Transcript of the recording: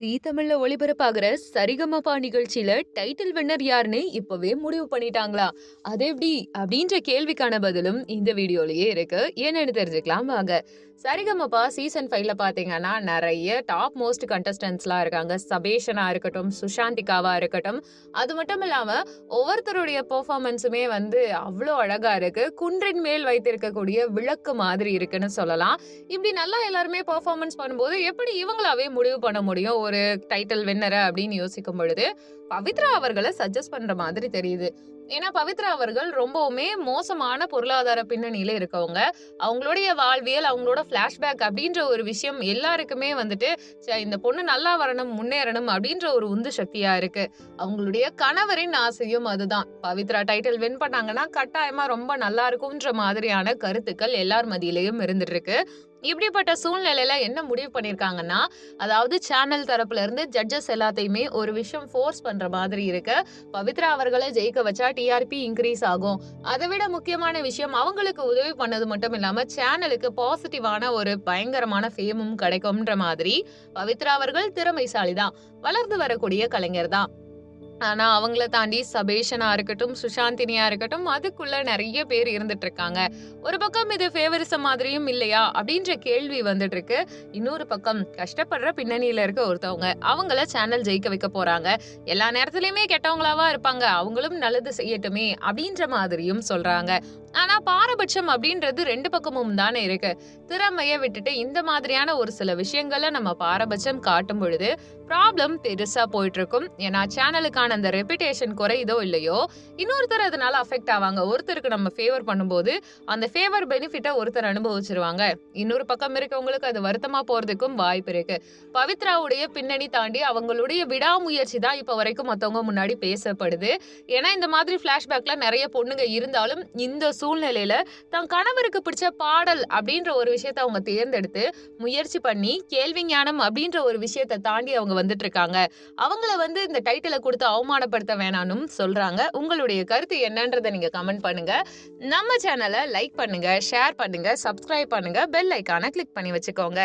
ஜீ தமிழ்ல ஒளிபரப்பாகிற சரிகமபா நிகழ்ச்சியில title winner யாருன்னு இப்பவே முடிவு பண்ணிட்டாங்களா? அது எப்படி? அப்படின்ற கேள்விக்கான பதிலும் இந்த வீடியோலயே இருக்கு. என்னன்னு தெரிஞ்சுக்கலாம் வாங்க. சரிகமபா சீசன் ஃபைவ்ல பாத்தீங்கன்னா நிறைய டாப் மோஸ்ட் கண்டஸ்டன்ஸ்லாம் இருக்காங்க. சபேஷனா இருக்கட்டும் சுஷாந்திகாவா இருக்கட்டும். அது மட்டும் இல்லாம ஒவ்வொருத்தருடைய பெர்ஃபார்மன்ஸுமே வந்து அவ்வளோ அழகா இருக்கு. குன்றின் மேல் வைத்திருக்கக்கூடிய விளக்கு மாதிரி இருக்குன்னு சொல்லலாம். இப்படி நல்லா எல்லாருமே பெர்ஃபார்மன்ஸ் பண்ணும்போது எப்படி இவங்களாவே முடிவு பண்ண முடியும்? ஒரு டைட்டில் வின்னரை அப்படின்னு யோசிக்கும் பொழுது பவித்ரா அவர்களை சஜஸ்ட் பண்ற மாதிரி தெரியுது. ஏன்னா பவித்ரா அவர்கள் ரொம்பவுமே மோசமான பொருளாதார பின்னணியில இருக்கவங்க. அவங்களுடைய வாழ்வியல் அவங்களோட ஃபிளாஷ்பேக் அப்படின்ற ஒரு விஷயம் எல்லாருக்குமே வந்துட்டு இந்த பொண்ணு நல்லா வரணும் முன்னேறணும் அப்படின்ற ஒரு உந்து சக்தியா இருக்கு. அவங்களுடைய கணவரின் ஆசையும் அதுதான். பவித்ரா டைட்டில் வின் பண்ணாங்கன்னா கட்டாயமா ரொம்ப நல்லா இருக்கும்ன்ற மாதிரியான கருத்துக்கள் எல்லார் மதியிலையும் இருந்துட்டு இருக்கு இப்படிப்பட்ட சூழ்நிலையில என்ன முடிவு பண்ணிருக்காங்கன்னா அதாவது சேனல் தரப்புல இருந்து ஜட்ஜஸ் எல்லாத்தையுமே ஒரு விஷயம் ஃபோர்ஸ் பண்ற மாதிரி இருக்கு. பவித்ரா அவர்களை ஜெயிக்க வச்சா டிஆர்பி இன்க்ரீஸ் ஆகும். அதை விட முக்கியமான விஷயம் அவங்களுக்கு உதவி பண்ணது மட்டும் இல்லாம சேனலுக்கு பாசிட்டிவான ஒரு பயங்கரமான ஃபேமும் கிடைக்கும்ன்ற மாதிரி பவித்ரா அவர்கள் திறமைசாலி தான் வளர்ந்து வரக்கூடிய கலைஞர் தான். ஆனால் அவங்கள தாண்டி சபேஷனாக இருக்கட்டும் சுஷாந்தினியாக இருக்கட்டும் அதுக்குள்ளே நிறைய பேர் இருந்துட்டு இருக்காங்க ஒரு பக்கம் இது ஃபேவரிசம் மாதிரியும் இல்லையா? அப்படின்ற கேள்வி வந்துட்டு இருக்கு இன்னொரு பக்கம் கஷ்டப்படுற பின்னணியில் இருக்க ஒருத்தவங்க அவங்கள சேனல் ஜெயிக்க வைக்க போகிறாங்க எல்லா நேரத்துலையுமே கெட்டவங்களாவா இருப்பாங்க. அவங்களும் நல்லது செய்யட்டுமே அப்படின்ற மாதிரியும் சொல்கிறாங்க ஆனா பாரபட்சம் அப்படின்றது ரெண்டு பக்கமும் தானே இருக்கு. திறமைய விட்டுட்டு இந்த மாதிரியான ஒரு சில விஷயங்களை நம்ம பாரபட்சம் காட்டும் பொழுது ப்ராப்ளம் பெருசா போயிட்டு இருக்கும் ஏன்னா சேனலுக்கான அந்த ரெப்புடேஷன் குறையுதோ இல்லையோ இன்னொருத்தர் அதனால அஃபெக்ட் ஆவாங்க. ஒருத்தருக்கு நம்ம ஃபேவர் பண்ணும்போது அந்த ஃபேவர் பெனிஃபிட்டை ஒருத்தர் அனுபவிச்சிருவாங்க. இன்னொரு பக்கம் இருக்கவங்களுக்கு அது வருத்தமா போறதுக்கும் வாய்ப்பு இருக்கு. பவித்ராவுடைய பின்னணி தாண்டி அவங்களுடைய விடாமுயற்சி தான் இப்போ வரைக்கும் மற்றவங்க முன்னாடி பேசப்படுது. ஏன்னா இந்த மாதிரி பிளாஷ்பேக்ல நிறைய பொண்ணுங்க இருந்தாலும் இந்த சூழ்நிலையில தன் கணவருக்கு பிடிச்ச பாடல் அப்படின்ற ஒரு விஷயத்த அவங்க தேர்ந்தெடுத்து முயற்சி பண்ணி கேள்வி ஞானம் அப்படின்ற ஒரு விஷயத்தை தாண்டி அவங்க வந்துட்டு இருக்காங்க அவங்கள வந்து இந்த டைட்டிலை கொடுத்து அவமானப்படுத்த வேணாம்னு சொல்றாங்க. உங்களுடைய கருத்து என்னன்றதை நீங்க கமெண்ட் பண்ணுங்க. நம்ம சேனலை லைக் பண்ணுங்க ஷேர் பண்ணுங்க சப்ஸ்கிரைப் பண்ணுங்க பெல் ஐக்கான கிளிக் பண்ணி வச்சுக்கோங்க.